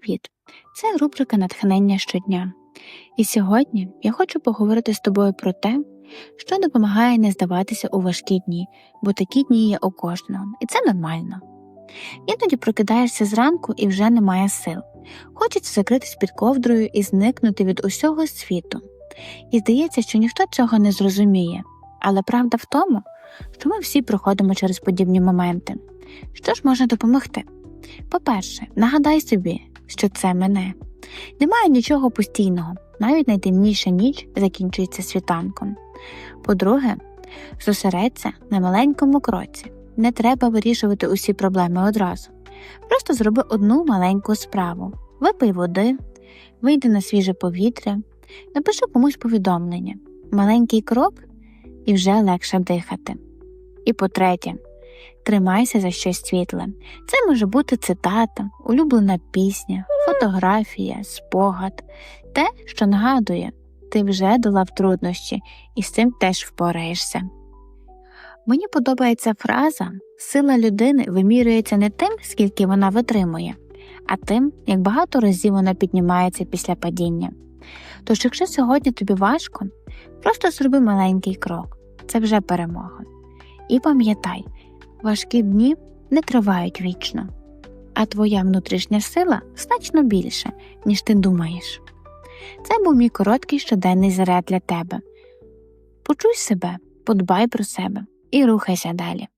Привіт! Це рубрика Натхнення щодня. І сьогодні я хочу поговорити з тобою про те, що допомагає не здаватися у важкі дні, бо такі дні є у кожного, і це нормально. Іноді прокидаєшся зранку і вже немає сил. Хочеться закритись під ковдрою і зникнути від усього світу. І здається, що ніхто цього не зрозуміє. Але правда в тому, що ми всі проходимо через подібні моменти. Що ж може допомогти? По-перше, нагадай собі, що це мене. Немає нічого постійного, навіть найтемніша ніч закінчується світанком. По-друге, зосередься на маленькому кроці. Не треба вирішувати усі проблеми одразу. Просто зроби одну маленьку справу: випий води, вийди на свіже повітря, напиши комусь повідомлення, маленький крок і вже легше дихати. І по-третє, тримайся за щось світле. Це може бути цитата, улюблена пісня, фотографія, спогад, те, що нагадує, ти вже долав труднощі і з цим теж впораєшся. Мені подобається фраза сила людини вимірюється не тим, скільки вона витримує, а тим, як багато разів вона піднімається після падіння. Тож, якщо сьогодні тобі важко, просто зроби маленький крок це вже перемога. І пам'ятай, важкі дні не тривають вічно, а твоя внутрішня сила значно більше, ніж ти думаєш. Це був мій короткий щоденний заряд для тебе. Почуй себе, подбай про себе і рухайся далі.